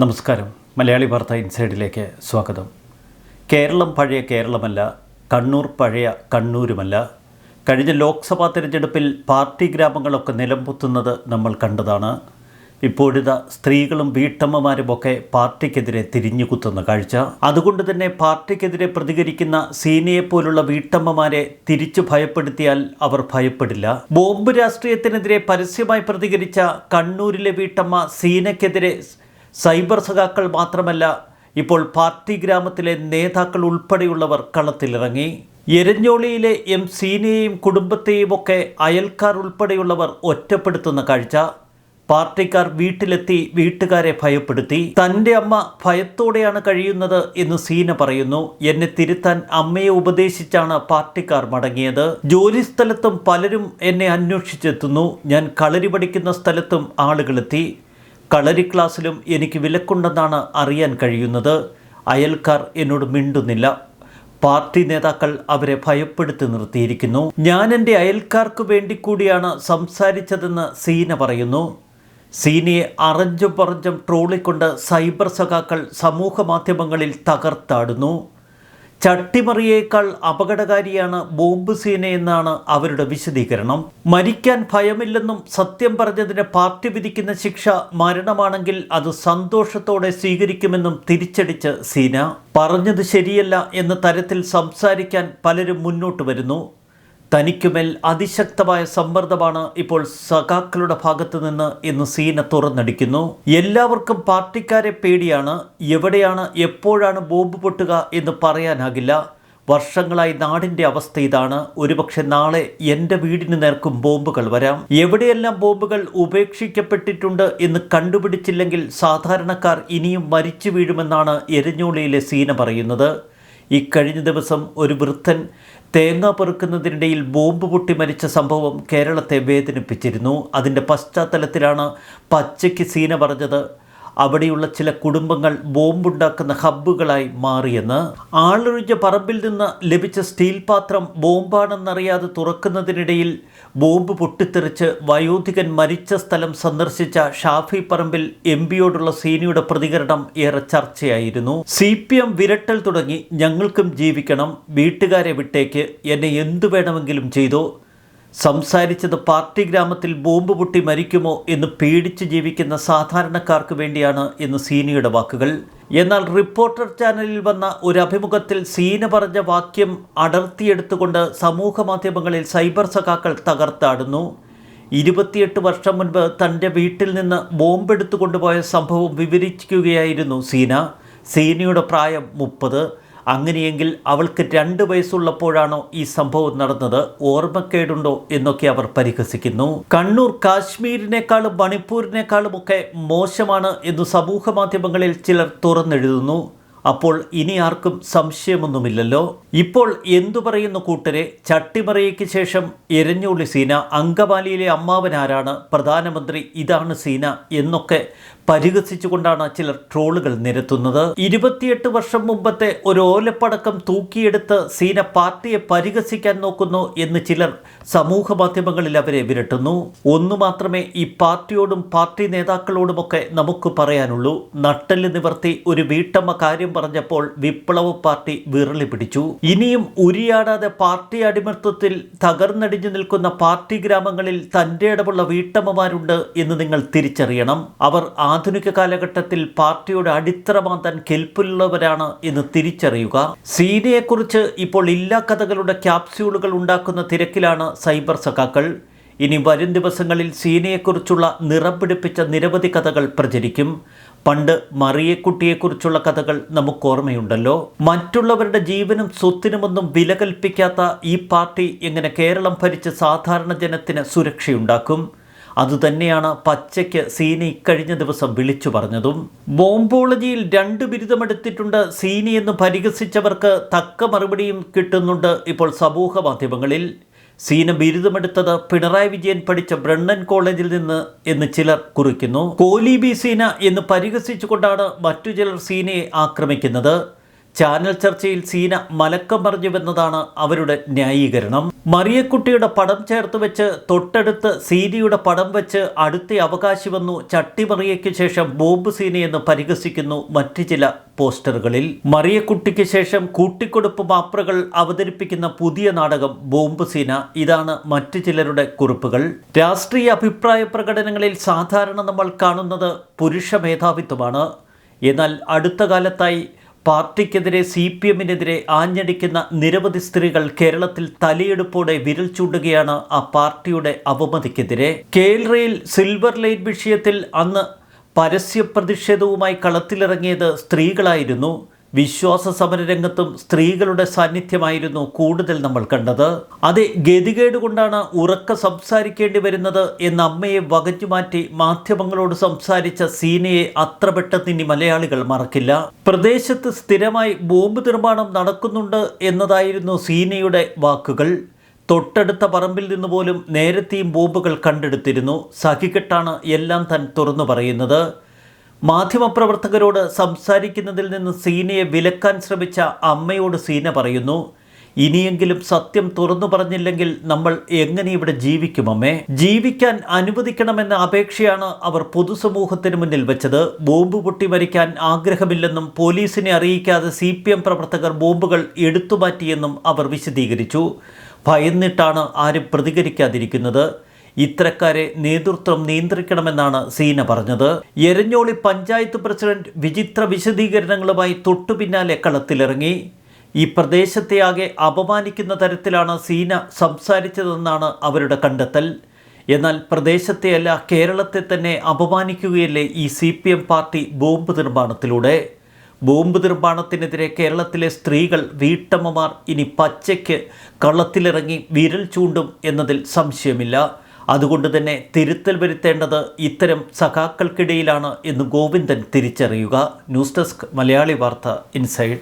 നമസ്കാരം. മലയാളി വാർത്ത ഇൻസൈഡിലേക്ക് സ്വാഗതം. കേരളം പഴയ കേരളമല്ല കണ്ണൂർ പഴയ കണ്ണൂരുമല്ല. കഴിഞ്ഞ ലോക്സഭാ തിരഞ്ഞെടുപ്പിൽ പാർട്ടി ഗ്രാമങ്ങളൊക്കെ നിലംപൊത്തുന്നത് നമ്മൾ കണ്ടതാണ്. ഇപ്പോഴിത സ്ത്രീകളും വീട്ടമ്മമാരുമൊക്കെ പാർട്ടിക്കെതിരെ തിരിഞ്ഞുകുത്തുന്ന കാഴ്ച. അതുകൊണ്ട് തന്നെ പാർട്ടിക്കെതിരെ പ്രതികരിക്കുന്ന സീനയെ പോലുള്ള വീട്ടമ്മമാരെ തിരിച്ചു ഭയപ്പെടുത്തിയാൽ അവർ ഭയപ്പെടില്ല. ബോംബ് രാഷ്ട്രീയത്തിനെതിരെ പരസ്യമായി പ്രതികരിച്ച കണ്ണൂരിലെ വീട്ടമ്മ സീനയ്ക്കെതിരെ സൈബർ സഖാക്കൾ മാത്രമല്ല ഇപ്പോൾ പാർട്ടി ഗ്രാമത്തിലെ നേതാക്കൾ ഉൾപ്പെടെയുള്ളവർ കളത്തിലിറങ്ങി. എരഞ്ഞോളിയിലെ എം സീനയെയും കുടുംബത്തെയും ഒക്കെ അയൽക്കാർ ഉൾപ്പെടെയുള്ളവർ ഒറ്റപ്പെടുത്തുന്ന കാഴ്ച. പാർട്ടിക്കാർ വീട്ടിലെത്തി വീട്ടുകാരെ ഭയപ്പെടുത്തി. തന്റെ അമ്മ ഭയത്തോടെയാണ് കഴിയുന്നത് എന്ന് സീന പറയുന്നു. എന്നെ തിരുത്താൻ അമ്മയെ ഉപദേശിച്ചാണ് പാർട്ടിക്കാർ മടങ്ങിയത്. ജോലിസ്ഥലത്തും പലരും എന്നെ അന്വേഷിച്ചെത്തുന്നു. ഞാൻ കളരി പഠിക്കുന്ന സ്ഥലത്തും ആളുകളെത്തി. കളരി ക്ലാസ്സിലും എനിക്ക് വിലക്കുണ്ടെന്നാണ് അറിയാൻ കഴിയുന്നത്. അയൽക്കാർ എന്നോട് മിണ്ടുന്നില്ല. പാർട്ടി നേതാക്കൾ അവരെ ഭയപ്പെടുത്തി നിർത്തിയിരിക്കുന്നു. ഞാൻ എന്റെ അയൽക്കാർക്ക് വേണ്ടി കൂടിയാണ് സംസാരിച്ചതെന്ന് സീന പറയുന്നു. സീനയെ അറഞ്ചും പറഞ്ചും ട്രോളിക്കൊണ്ട് സൈബർ സഖാക്കൾ സമൂഹ മാധ്യമങ്ങളിൽ തകർത്താടുന്നു. ചട്ടിമറിയേക്കാൾ അപകടകാരിയാണ് ബോംബ് സേനയെന്നാണ് അവരുടെ വിശദീകരണം. മരിക്കാൻ ഭയമില്ലെന്നും സത്യം പറഞ്ഞതിന് പാർട്ടി വിധിക്കുന്ന ശിക്ഷ മരണമാണെങ്കിൽ അത് സന്തോഷത്തോടെ സ്വീകരിക്കുമെന്നും തിരിച്ചടിച്ച് സീന. പറഞ്ഞത് ശരിയല്ല എന്ന തരത്തിൽ സംസാരിക്കാൻ പലരും മുന്നോട്ട് വരുന്നു. തനിക്കുമേൽ അതിശക്തമായ സമ്മർദ്ദമാണ് ഇപ്പോൾ സഖാക്കളുടെ ഭാഗത്ത് നിന്ന് ഇന്ന് സീന തുറന്നടിക്കുന്നു. എല്ലാവർക്കും പാർട്ടിക്കാരെ പേടിയാണ്. എവിടെയാണ് എപ്പോഴാണ് ബോംബ് പൊട്ടുക എന്ന് പറയാനാകില്ല. വർഷങ്ങളായി നാടിന്റെ അവസ്ഥ ഇതാണ്. ഒരുപക്ഷെ നാളെ എന്റെ വീടിന് നേർക്കും ബോംബുകൾ വരാം. എവിടെയെല്ലാം ബോംബുകൾ ഉപേക്ഷിക്കപ്പെട്ടിട്ടുണ്ട് എന്ന് കണ്ടുപിടിച്ചില്ലെങ്കിൽ സാധാരണക്കാർ ഇനിയും മരിച്ചു വീഴുമെന്നാണ് എരഞ്ഞോളിയിലെ സീന പറയുന്നത്. ഇക്കഴിഞ്ഞ ദിവസം ഒരു വൃദ്ധൻ തേങ്ങ പെറുക്കുന്നതിനിടയിൽ ബോംബ് പൊട്ടി മരിച്ച സംഭവം കേരളത്തെ വേദനിപ്പിച്ചിരുന്നു. അതിന്റെ പശ്ചാത്തലത്തിലാണ് പച്ചയ്ക്ക് സീന പറഞ്ഞത്. അവിടെയുള്ള ചില കുടുംബങ്ങൾ ബോംബുണ്ടാക്കുന്ന ഹബ്ബുകളായി മാറിയെന്ന് ആളൊഴിഞ്ഞ പറമ്പിൽ നിന്ന് ലഭിച്ച സ്റ്റീൽ പാത്രം ബോംബാണെന്നറിയാതെ തുറക്കുന്നതിനിടയിൽ ബോംബ് പൊട്ടിത്തെറിച്ച് വയോധികൻ മരിച്ച സ്ഥലം സന്ദർശിച്ച ഷാഫി പറമ്പിൽ എം പിയോടുള്ള സീനിയുടെ പ്രതികരണം ഏറെ ചർച്ചയായിരുന്നു. സി പി എം വിരട്ടൽ തുടങ്ങി ഞങ്ങൾക്കും ജീവിക്കണം വീട്ടുകാരെ വിട്ടേക്ക് എന്നെ എന്തു വേണമെങ്കിലും ചെയ്തോ സംസാരിച്ചത് പാർട്ടി ഗ്രാമത്തിൽ ബോംബ് പൊട്ടി മരിക്കുമോ എന്ന് പേടിച്ച് ജീവിക്കുന്ന സാധാരണക്കാർക്ക് വേണ്ടിയാണ് എന്ന് സീനയുടെ വാക്കുകൾ. എന്നാൽ റിപ്പോർട്ടർ ചാനലിൽ വന്ന ഒരു അഭിമുഖത്തിൽ സീന പറഞ്ഞ വാക്യം അടർത്തിയെടുത്തുകൊണ്ട് സമൂഹ മാധ്യമങ്ങളിൽ സൈബർ സഖാക്കൾ തകർത്താടുന്നു. ഇരുപത്തിയെട്ട് വർഷം മുൻപ് തന്റെ വീട്ടിൽ നിന്ന് ബോംബെടുത്തു കൊണ്ടുപോയ സംഭവം വിവരിക്കുകയായിരുന്നു സീന. സീനയുടെ പ്രായം മുപ്പത്. അങ്ങനെയെങ്കിൽ അവൾക്ക് രണ്ട് വയസ്സുള്ളപ്പോഴാണോ ഈ സംഭവം നടന്നത്? ഓർമ്മക്കേടുണ്ടോ എന്നൊക്കെ അവർ പരിഹസിക്കുന്നു. കണ്ണൂർ കാശ്മീരിനേക്കാളും മണിപ്പൂരിനേക്കാളും ഒക്കെ മോശമാണ് എന്ന് സമൂഹ മാധ്യമങ്ങളിൽ ചിലർ തുറന്നെഴുതുന്നു. അപ്പോൾ ഇനി ആർക്കും സംശയമൊന്നുമില്ലല്ലോ. ഇപ്പോൾ എന്തു പറയുന്നു കൂട്ടരെ? ചട്ടിമറയ്ക്ക് ശേഷം എരഞ്ഞോളി സീന അങ്കമാലിയിലെ അമ്മാവൻ ആരാണ് പ്രധാനമന്ത്രി ഇതാണ് സീന എന്നൊക്കെ പരിഹസിച്ചുകൊണ്ടാണ് ചിലർ ട്രോളുകൾ നിരത്തുന്നത്. ഇരുപത്തിയെട്ട് വർഷം മുമ്പത്തെ ഒരു ഓലപ്പടക്കം തൂക്കിയെടുത്ത് സീന പാർട്ടിയെ പരിഹസിക്കാൻ നോക്കുന്നു എന്ന് ചിലർ സമൂഹ മാധ്യമങ്ങളിൽ അവരെ വിരട്ടുന്നു. ഒന്നു മാത്രമേ ഈ പാർട്ടിയോടും പാർട്ടി നേതാക്കളോടുമൊക്കെ നമുക്ക് പറയാനുള്ളൂ. നട്ടൽ നിവർത്തി ഒരു വീട്ടമ്മ കാര്യം പറഞ്ഞപ്പോൾ വിപ്ലവ പാർട്ടി വിറളി പിടിച്ചു. ഇനിയും ഉരിയാടാതെ പാർട്ടി അടിമത്തത്തിൽ തകർന്നടിഞ്ഞു നിൽക്കുന്ന പാർട്ടി ഗ്രാമങ്ങളിൽ തന്റെ ഇടമുള്ള വീട്ടമ്മമാരുണ്ട് എന്ന് നിങ്ങൾ തിരിച്ചറിയണം. അവർ ആധുനിക കാലഘട്ടത്തിൽ പാർട്ടിയുടെ അടിത്തറ മാന്താൻ കെൽപ്പുള്ളവരാണ് എന്ന് തിരിച്ചറിയുക. സീനയെക്കുറിച്ച് ഇപ്പോൾ ഇല്ലാ കഥകളുടെ ക്യാപ്സ്യൂളുകൾ ഉണ്ടാക്കുന്ന തിരക്കിലാണ് സൈബർ സഖാക്കൾ. ഇനി വരും ദിവസങ്ങളിൽ സീനയെക്കുറിച്ചുള്ള നിറം പിടിപ്പിച്ച നിരവധി കഥകൾ പ്രചരിക്കും. പണ്ട് മറിയക്കുട്ടിയെക്കുറിച്ചുള്ള കഥകൾ നമുക്ക് ഓർമ്മയുണ്ടല്ലോ മറ്റുള്ളവരുടെ ജീവനും സ്വത്തിനുമൊന്നും വില കൽപ്പിക്കാത്ത ഈ പാർട്ടി എങ്ങനെ കേരളം ഭരിച്ച് സാധാരണ ജനത്തിന് സുരക്ഷയുണ്ടാക്കും? അതുതന്നെയാണ് പച്ചയ്ക്ക് സീനി ഇക്കഴിഞ്ഞ ദിവസം വിളിച്ചു പറഞ്ഞതും. ബോംബോളജിയിൽ രണ്ട് ബിരുദമെടുത്തിട്ടുണ്ട് സീനി എന്ന് പരിഹസിച്ചവർക്ക് തക്ക മറുപടിയും കിട്ടുന്നുണ്ട് ഇപ്പോൾ സമൂഹ മാധ്യമങ്ങളിൽ. സീന ബിരുദമെടുത്തത് പിണറായി വിജയൻ പഠിച്ച ബ്രണ്ണൻ കോളേജിൽ നിന്ന് എന്ന് ചിലർ കുറിക്കുന്നു. കോലി ബി സീന എന്ന് പരിഹസിച്ചുകൊണ്ടാണ് മറ്റു ചിലർ സീനയെ ആക്രമിക്കുന്നത്. ചാനൽ ചർച്ചയിൽ സീന മലക്കം പറഞ്ഞുവെന്നതാണ് അവരുടെ ന്യായീകരണം. മറിയക്കുട്ടിയുടെ പടം ചേർത്ത് വെച്ച് തൊട്ടടുത്ത് സീനയുടെ പടം വെച്ച് അടുത്ത അവകാശി വന്നു ചട്ടിമറിയയ്ക്ക് ശേഷം ബോംബ് സീനയെന്ന് പരിഹസിക്കുന്നു മറ്റു ചില പോസ്റ്ററുകളിൽ. മറിയക്കുട്ടിക്ക് ശേഷം കൂട്ടിക്കൊടുപ്പ് മാപ്രകൾ അവതരിപ്പിക്കുന്ന പുതിയ നാടകം ബോംബ് സീന. ഇതാണ് മറ്റു ചിലരുടെ കുറിപ്പുകൾ. രാഷ്ട്രീയ അഭിപ്രായ പ്രകടനങ്ങളിൽ സാധാരണ നമ്മൾ കാണുന്നത് പുരുഷ മേധാവിത്വമാണ്. എന്നാൽ അടുത്ത കാലത്തായി പാർട്ടിക്കെതിരെ സി പി എമ്മിനെതിരെ ആഞ്ഞടിക്കുന്ന നിരവധി സ്ത്രീകൾ കേരളത്തിൽ തലയെടുപ്പോടെ വിരൽ ചൂണ്ടുകയാണ് ആ പാർട്ടിയുടെ അവമതിക്കെതിരെ. കേരളയിൽ സിൽവർ ലൈൻ വിഷയത്തിൽ അന്ന് പരസ്യ പ്രതിഷേധവുമായി കളത്തിലിറങ്ങിയത് സ്ത്രീകളായിരുന്നു. വിശ്വാസ സമരരംഗത്തും സ്ത്രീകളുടെ സാന്നിധ്യമായിരുന്നു കൂടുതൽ നമ്മൾ കണ്ടത്. അതെ ഗതികേട് കൊണ്ടാണ് ഉറക്ക സംസാരിക്കേണ്ടി വരുന്നത് എന്ന അമ്മയെ വകഞ്ഞുമാറ്റി മാധ്യമങ്ങളോട് സംസാരിച്ച സീനയെ അത്ര പെട്ടെന്ന് ഇനി മലയാളികൾ മറക്കില്ല. പ്രദേശത്ത് സ്ഥിരമായി ബോംബ് നിർമ്മാണം നടക്കുന്നുണ്ട് എന്നതായിരുന്നു സീനയുടെ വാക്കുകൾ. തൊട്ടടുത്ത പറമ്പിൽ നിന്ന് പോലും നേരത്തെയും ബോംബുകൾ കണ്ടെടുത്തിരുന്നു. സഹികെട്ടാണ് എല്ലാം താൻ തുറന്നു പറയുന്നത്. മാധ്യമപ്രവർത്തകരോട് സംസാരിക്കുന്നതിൽ നിന്ന് സീനയെ വിലക്കാൻ ശ്രമിച്ച അമ്മയോട് സീന പറയുന്നു ഇനിയെങ്കിലും സത്യം തുറന്നു പറഞ്ഞില്ലെങ്കിൽ നമ്മൾ എങ്ങനെ ഇവിടെ ജീവിക്കും അമ്മേ? ജീവിക്കാൻ അനുവദിക്കണമെന്ന അപേക്ഷയാണ് അവർ പൊതുസമൂഹത്തിന് മുന്നിൽ വെച്ചത്. ബോംബ് പൊട്ടി മരിക്കാൻ ആഗ്രഹമില്ലെന്നും പോലീസിനെ അറിയിക്കാതെ സി പ്രവർത്തകർ ബോംബുകൾ എടുത്തുമാറ്റിയെന്നും അവർ വിശദീകരിച്ചു. ഭയന്നിട്ടാണ് ആരും പ്രതികരിക്കാതിരിക്കുന്നത്. ഇത്തരക്കാരെ നേതൃത്വം നിയന്ത്രിക്കണമെന്നാണ് സീന പറഞ്ഞത്. എരഞ്ഞോളി പഞ്ചായത്ത് പ്രസിഡന്റ് വിചിത്ര വിശദീകരണങ്ങളുമായി തൊട്ടു പിന്നാലെ കളത്തിലിറങ്ങി. ഈ പ്രദേശത്തെയാകെ അപമാനിക്കുന്ന തരത്തിലാണ് സീന സംസാരിച്ചതെന്നാണ് അവരുടെ കണ്ടെത്തൽ. എന്നാൽ പ്രദേശത്തെയല്ല കേരളത്തെ തന്നെ അപമാനിക്കുകയല്ലേ ഈ C P M party bomb നിർമ്മാണത്തിലൂടെ? Bomb നിർമ്മാണത്തിനെതിരെ കേരളത്തിലെ സ്ത്രീകൾ വീട്ടമ്മമാർ ഇനി പച്ചയ്ക്ക് കള്ളത്തിലിറങ്ങി വിരൽ ചൂണ്ടും എന്നതിൽ സംശയമില്ല. അതുകൊണ്ട് തന്നെ തിരുത്തൽ വരുത്തേണ്ടത് ഇത്തരം സഖാക്കൾക്കിടയിലാണ് എന്ന് ഗോവിന്ദൻ തിരിച്ചറിയുക. ന്യൂസ് ഡെസ്ക് മലയാളി വാർത്ത ഇൻസൈഡ്.